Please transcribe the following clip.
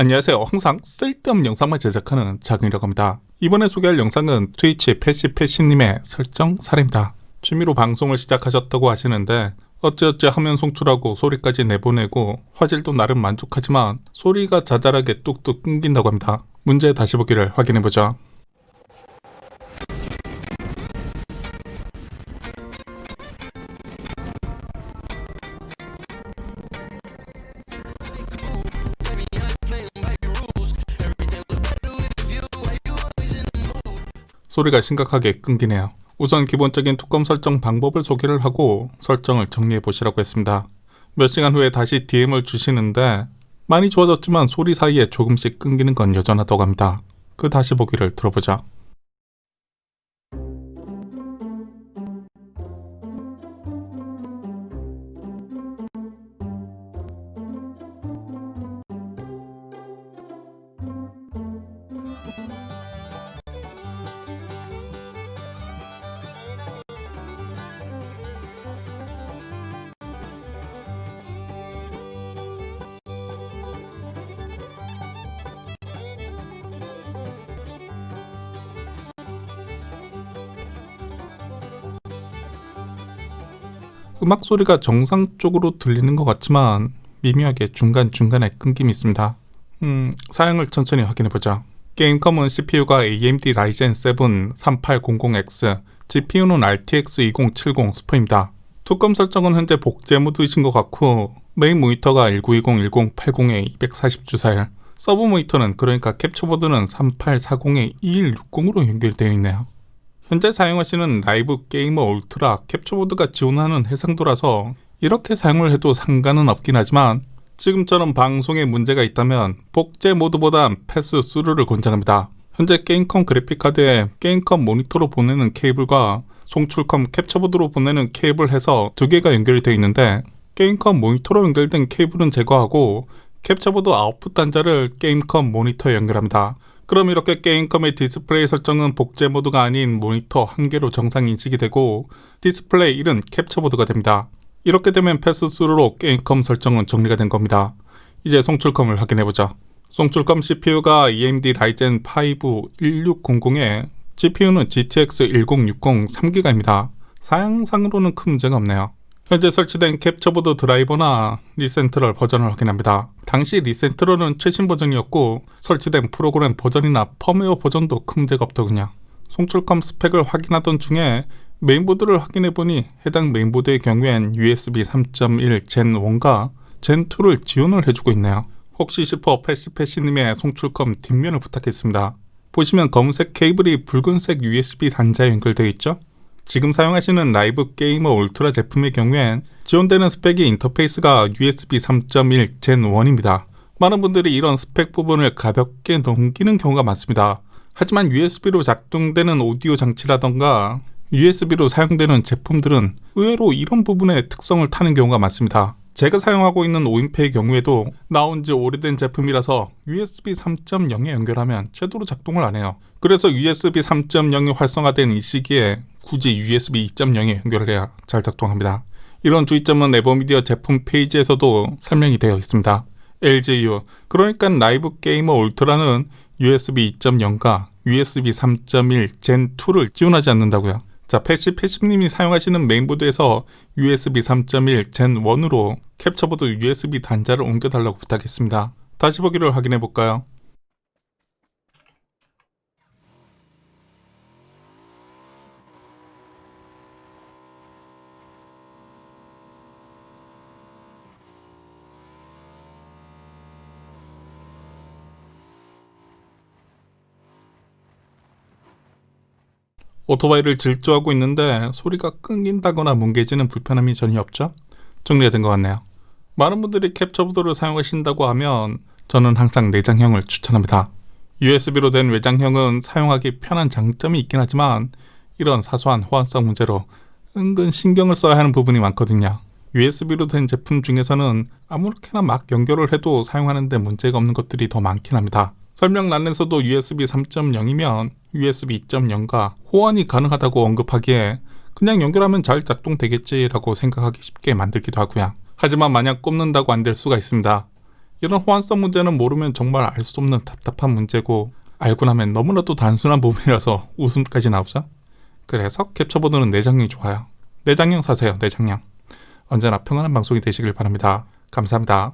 안녕하세요. 항상 쓸데없는 영상만 제작하는 작은이라고 합니다. 이번에 소개할 영상은 트위치 패시패시님의 설정 사례입니다. 취미로 방송을 시작하셨다고 하시는데 어찌어찌 화면 송출하고 소리까지 내보내고 화질도 나름 만족하지만 소리가 자잘하게 뚝뚝 끊긴다고 합니다. 문제 다시 보기를 확인해보죠. 소리가 심각하게 끊기네요. 우선 기본적인 뚜껑 설정 방법을 소개를 하고 설정을 정리해 보시라고 했습니다. 몇 시간 후에 다시 DM을 주시는데 많이 좋아졌지만 소리 사이에 조금씩 끊기는 건 여전하다고 합니다. 그 다시 보기를 들어보자. 음악 소리가 정상적으로 들리는 것 같지만 미묘하게 중간중간에 끊김이 있습니다. 음, 사양을 천천히 확인해보자. 게임컴은 CPU가 AMD Ryzen 7 3800X, GPU는 RTX 2070 스퍼입니다. 투컴 설정은 현재 복제 모드이신 것 같고 메인 모니터가 1920-1080에 240주사일, 서브 모니터는 그러니까 캡처보드는 3840에 2160으로 연결되어 있네요. 현재 사용하시는 라이브 게이머 울트라 캡처보드가 지원하는 해상도라서 이렇게 사용을 해도 상관은 없긴 하지만 지금처럼 방송에 문제가 있다면 복제 모드보단 패스 스루를 권장합니다. 현재 게임컴 그래픽카드에 게임컴 모니터로 보내는 케이블과 송출컴 캡처보드로 보내는 케이블 해서 두 개가 연결이 되어 있는데 게임컴 모니터로 연결된 케이블은 제거하고 캡처보드 아웃풋 단자를 게임컴 모니터에 연결합니다. 그럼 이렇게 게임 컴의 디스플레이 설정은 복제 모드가 아닌 모니터 한 개로 정상 인식이 되고 디스플레이 1은 캡처 보드가 됩니다. 이렇게 되면 패스스루로 게임컴 설정은 정리가 된 겁니다. 이제 송출컴을 확인해보자. 송출컴 CPU가 AMD Ryzen 5 1600에 GPU는 GTX 1060 3기가입니다. 사양상으로는 큰 문제가 없네요. 현재 설치된 캡처보드 드라이버나 리센트럴 버전을 확인합니다. 당시 리센트럴은 최신 버전이었고 설치된 프로그램 버전이나 펌웨어 버전도 큰 문제가 없더군요. 송출컴 스펙을 확인하던 중에 메인보드를 확인해보니 해당 메인보드의 경우엔 USB 3.1 Gen 1과 Gen 2를 지원을 해주고 있네요. 혹시 싶어 패시패시님의 송출컴 뒷면을 부탁했습니다. 보시면 검은색 케이블이 붉은색 USB 단자에 연결되어 있죠? 지금 사용하시는 라이브 게이머 울트라 제품의 경우엔 지원되는 스펙의 인터페이스가 USB 3.1 Gen 1입니다. 많은 분들이 이런 스펙 부분을 가볍게 넘기는 경우가 많습니다. 하지만 USB로 작동되는 오디오 장치라던가 USB로 사용되는 제품들은 의외로 이런 부분의 특성을 타는 경우가 많습니다. 제가 사용하고 있는 오인페의 경우에도 나온 지 오래된 제품이라서 USB 3.0에 연결하면 제대로 작동을 안 해요. 그래서 USB 3.0이 활성화된 이 시기에 굳이 USB 2.0에 연결을 해야 잘 작동합니다. 이런 주의점은 에버미디어 제품 페이지에서도 설명이 되어 있습니다. LGU 그러니까 라이브 게이머 울트라는 USB 2.0과 USB 3.1 Gen 2를 지원하지 않는다고요. 자, 패시 패시님이 사용하시는 메인보드에서 USB 3.1 Gen 1으로 캡처보드 USB 단자를 옮겨달라고 부탁했습니다. 다시 보기를 확인해 볼까요? 오토바이를 질주하고 있는데 소리가 끊긴다거나 뭉개지는 불편함이 전혀 없죠? 정리가 된 것 같네요. 많은 분들이 캡처 보드를 사용하신다고 하면 저는 항상 내장형을 추천합니다. USB로 된 외장형은 사용하기 편한 장점이 있긴 하지만 이런 사소한 호환성 문제로 은근 신경을 써야 하는 부분이 많거든요. USB로 된 제품 중에서는 아무렇게나 막 연결을 해도 사용하는데 문제가 없는 것들이 더 많긴 합니다. 설명란에서도 USB 3.0이면 USB 2.0과 호환이 가능하다고 언급하기에 그냥 연결하면 잘 작동되겠지라고 생각하기 쉽게 만들기도 하고요. 하지만 만약 꼽는다고 안 될 수가 있습니다. 이런 호환성 문제는 모르면 정말 알 수 없는 답답한 문제고 알고 나면 너무나도 단순한 부분이라서 웃음까지 나오죠. 그래서 캡처보드는 내장형이 좋아요. 내장형 사세요. 내장형. 언제나 평안한 방송이 되시길 바랍니다. 감사합니다.